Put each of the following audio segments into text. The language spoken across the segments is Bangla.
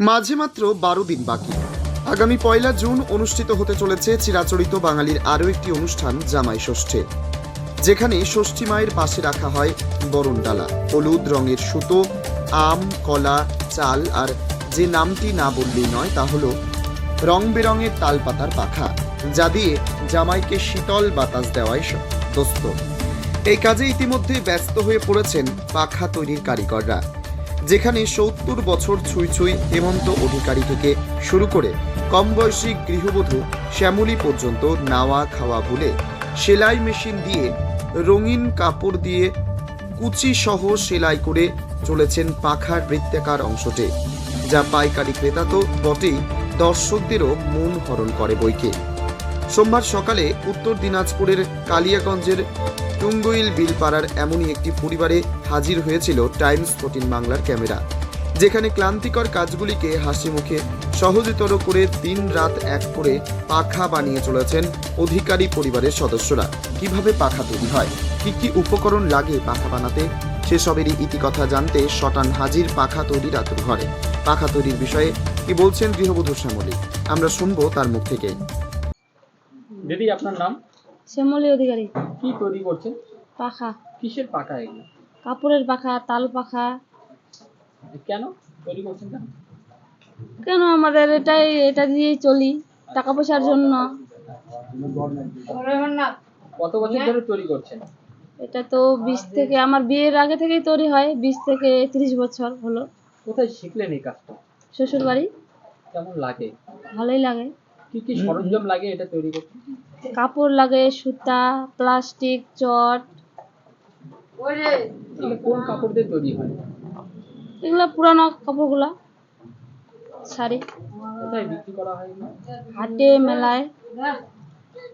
মাঝে মাত্র বারো দিন বাকি। আগামী পয়লা জুন অনুষ্ঠিত হতে চলেছে চিরাচরিত বাঙালির আরও একটি অনুষ্ঠান, জামাই ষষ্ঠে। যেখানে ষষ্ঠী মায়ের পাশে রাখা হয় বরণ ডালা, হলুদ রঙের সুতো, আম, কলা, চাল, আর যে নামটি না বললেই নয় তা হলো রং বেরঙের তালপাতার পাখা, যা দিয়ে জামাইকে শীতল বাতাস দেওয়ায় দোস্ত। এই কাজে ইতিমধ্যে ব্যস্ত হয়ে পড়েছেন পাখা তৈরির কারিগররা। যেখানে সত্তর বছর ছুঁই ছুঁই হেমন্ত অধিকারী থেকে শুরু করে কম বয়সী গৃহবধূ শ্যামলী পর্যন্ত নাওয়া খাওয়া ভুলে সেলাই মেশিন দিয়ে রঙিন কাপড় দিয়ে কুচি সহ সেলাই করে চলেছেন পাখার বৃত্তাকার অংশটি, যা পাইকারি ক্রেতা তো বটেই, দর্শকদেরও মন হরণ করে বইকে। সোমবার সকালে উত্তর দিনাজপুরের কালিয়াগঞ্জের টুঙ্গুইল বিলপাড়ার এমনই একটি পরিবারে হাজির হয়েছিল টাইমস ফোর্টিন বাংলার ক্যামেরা। যেখানে ক্লান্তিকর কাজগুলিকে হাসি মুখে সহজতর করে দিন রাত এক করে পাখা বানিয়ে চলেছেন অধিকারী পরিবারের সদস্যরা। কীভাবে পাখা তৈরি হয়? কি কি উপকরণ লাগে পাখা বানাতে? সেসবেরই ইতিকথা জানতে শটান হাজির পাখা তৈরি আতুর ঘরে পাখা তৈরির বিষয়ে কি বলছেন গৃহবধূ শ্যামলী? আমরা শুনব তার মুখ থেকে। দিদি আপনার নাম? শ্যামলী অধিকারী। কি তৈরি করছেন? পাখা। কিসের পাকা এগুলো? কাপড়ের পাখা তাল পাখা। কেন? তৈরি করছেন কেন? কেন আমাদের এটাই এটা দিয়েই চলি টাকা পয়সার জন্য। কত বছর ধরে তৈরি করছেন? এটা তো বিশ থেকে আমার বিয়ের আগে থেকেই তৈরি হয় বিশ থেকে ত্রিশ বছর হলো। কোথায় শিখলেন এই কাজটা? শ্বশুর বাড়ি কেমন লাগে? ভালোই লাগে। কি কি সরঞ্জাম লাগে এটা তৈরি করতে? কাপড় লাগে সুতা প্লাস্টিক চট। এগুলো কোন কাপড় দিয়ে তৈরি হয়? এগুলো পুরানো কাপড়গুলা শাড়ি। কোথায় বিক্রি করা হয়? হাটে মেলায়।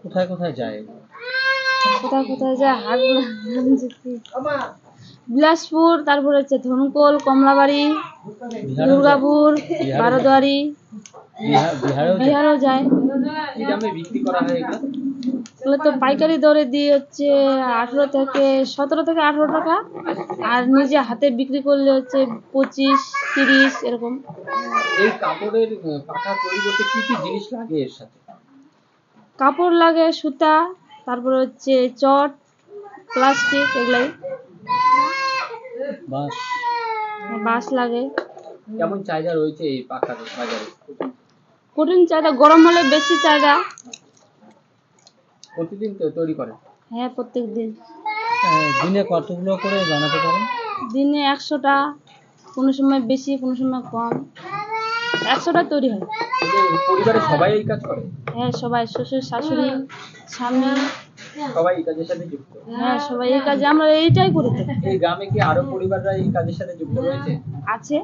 কোথায় কোথায় যায় কোথায় কোথায় যায় হাটগুলো বিলাসপুর তারপর হচ্ছে ধনকোল কমলাবাড়ি দুর্গাপুর বারোদুয়ারি বিহার- বিহারেও যায়? এগুলো? তো পাইকারি দরে দিয়ে হচ্ছে আঠেরো থেকে সতেরো থেকে আঠেরো টাকা। আর নিজে হাতে বিক্রি করলে হচ্ছে পঁচিশ তিরিশ এরকম। এই কাপড়ের পাখা তৈরি করতে কি কি জিনিস লাগে এর সাথে? কাপড় লাগে সুতা তারপরে হচ্ছে চট প্লাস্টিক এগুলাই। বাঁশ বাস লাগে। কেমন চাহিদা রয়েছে এই পাখার বাজারে? কঠিন চাহিদা গরম হলে বেশি চাহিদা। প্রতিদিন তো তৈরি করেন? হ্যাঁ প্রত্যেক দিন দিনে কতগুলো করে বানাতে পারেন? দিনে একশোটা কোনো সময় বেশি কোনো সময় কম। একশোটা তৈরি হয়। পরিবারের সবাই এই কাজ করে? হ্যাঁ সবাই শ্বশুর শাশুড়ি স্বামী। সবাই এই কাজের সাথে যুক্ত? হ্যাঁ সবাই এই কাজে আমরা এইটাই করি। এই গ্রামে কি আরও পরিবাররা এই কাজের সাথে যুক্ত রয়েছে? আছে।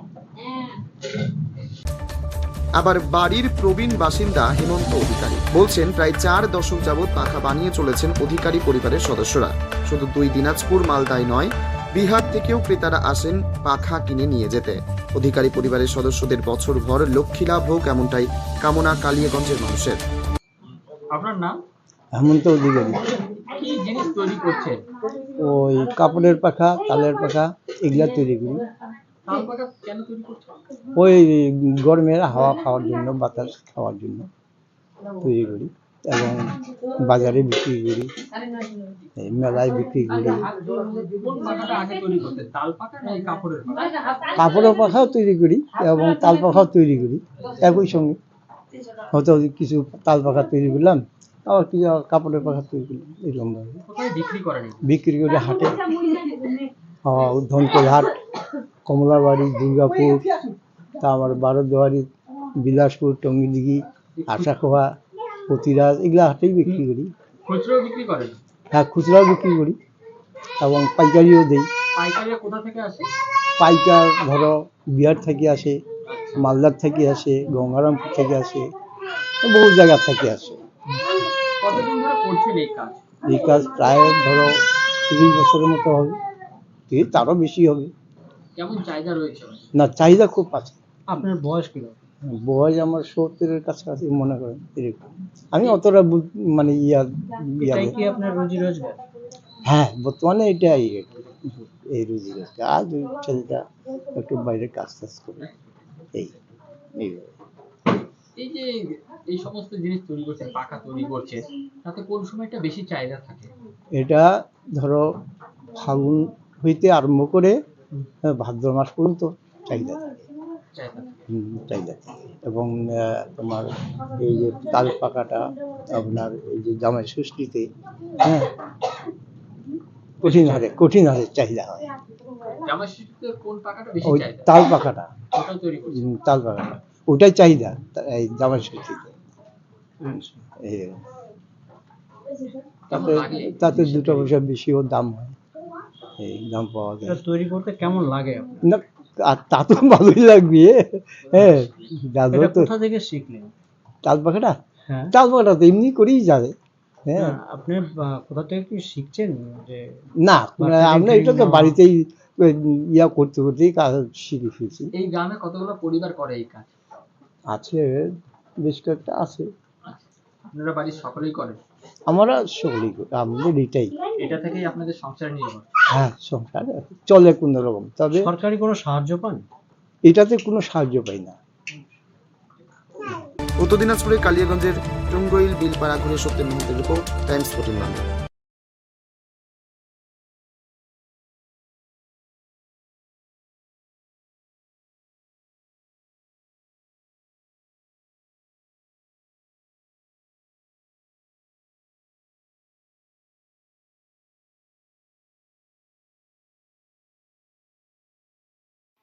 আবার বাড়ির প্রবীণ বাসিন্দা হেমন্ত অধিকারী বলছেন প্রায় চার দশক যাবৎ পাখা বানিয়ে চলেছেন অধিকারী পরিবারের সদস্যরা। শুধু দুই দিনাজপুর মালদায় নয় বিহার থেকেও ক্রেতারা আসেন পাখা কিনে নিয়ে যেতে। অধিকারী পরিবারের সদস্যদের বছর বছরভর লক্ষ্মী লাভ হোক এমনটাই কামনা কালিয়াগঞ্জের মানুষের। আপনার নাম? হেমন্ত অধিকারী। কি জিনিস তৈরি করছেন? ওই কাপড়ের পাখা তালের পাখা এগুলা তৈরি করি। কেন তৈরি করছেন? ওই গরমের হাওয়া খাওয়ার জন্য বাতাস খাওয়ার জন্য তৈরি করি। এবং বাজারে বিক্রি করি। মেলায় বিক্রি করি। কাপড়ের পাখাও তৈরি করি এবং তাল পাখাও তৈরি করি। একই সঙ্গে হয়তো কিছু তাল পাখা তৈরি করলাম, আবার কিছু কাপড়ের পাখা তৈরি করলাম কোথায় বিক্রি করে হাটে। ধনকোল হাট কমলাবাড়ি, দুর্গাপুর, তারপর বারোদুয়ারি, বিলাসপুর টঙ্গিদিঘি আশাখোয়া প্রতিরাজ এগুলো হাটেই বিক্রি করি। খুচরো বিক্রি করেন হ্যাঁ খুচরাও বিক্রি করি এবং পাইকারিও দেই। পাইকারিরা কোথা থেকে আসে? পাইকার ধরো বিহার থেকে আসে মালদার থেকে আসে গঙ্গারামপুর থেকে আসে বহু জায়গা থেকে আসে। কতদিন এই কাজ? প্রায় ধরো তিরিশ বছরের মতো হবে। তারও বেশি হবে। কেমন চাহিদা রয়েছে? না চাহিদা খুব আছে। আপনার বয়স কীরকম? বয়স আমার সত্তরের কাছাকাছি মনে করেন এরকম। আমি অতটা মানে ইয়া ইয়া হ্যাঁ বর্তমানে এটাই এই রুজি রোজগার। আর ওই ছেলেটা একটু বাইরে কাজ টাজ করে এই এই। যে এই সমস্ত জিনিস তৈরি করছেন পাখা তৈরি করছেন তাতে কোন সময়টা বেশি চাহিদা থাকে? এটা ধরো ফাগুন হইতে আরম্ভ করে আহ, ভাদ্র মাস পর্যন্ত চাহিদা থাকে। চাহিদা এবং তোমার এই যে তাল পাকাটা আপনার এই যে জামাই ষষ্ঠীতে হ্যাঁ কঠিন হারে কঠিন হারে চাহিদা হয়। জামা ষষ্ঠীতে কোন পাখাটা বেশি ওই তাল পাকাটা। তাল পাকাটা। ওটাই চাহিদা এই জামাই ষষ্ঠীতে তাতে তাতে দুটো পয়সা বেশিও দাম হয়। এই দাম পাওয়া যায়। তৈরি করতে কেমন লাগে? না আর তা তো ভালোই লাগবে হ্যাঁ। দাদু তো কোথা থেকে শিখলেন? তাল পাখাটা হ্যাঁ। তাল পাখাটা তো এমনি করেই যাবে হ্যাঁ। আপনি কোথা থেকে কি শিখছেন যে না আমরা এটা তো বাড়িতেই ইয়া করতে করতেই কাজ শিখে ফেলছি। এই গ্রামে কতগুলো পরিবার করে এই কাজ? আছে বেশ কয়েকটা আছে। আপনারা বাড়ির সকলেই করেন? আমরা সকলেই করি আমাদের এটাই। এটা থেকেই আপনাদের সংসার নির্ভর। হ্যাঁ সংসার। চলে কোন রকম। তবে সরকারি কোনো সাহায্য পান? এটাতে কোনো সাহায্য পাই না। উত্তর দিনাজপুরের কালিয়াগঞ্জের টুঙ্গইল বিলপাড়া ঘুরে সত্যের মুহূর্তের রিপোর্ট টাইমস ফোর্টিন বাংলা।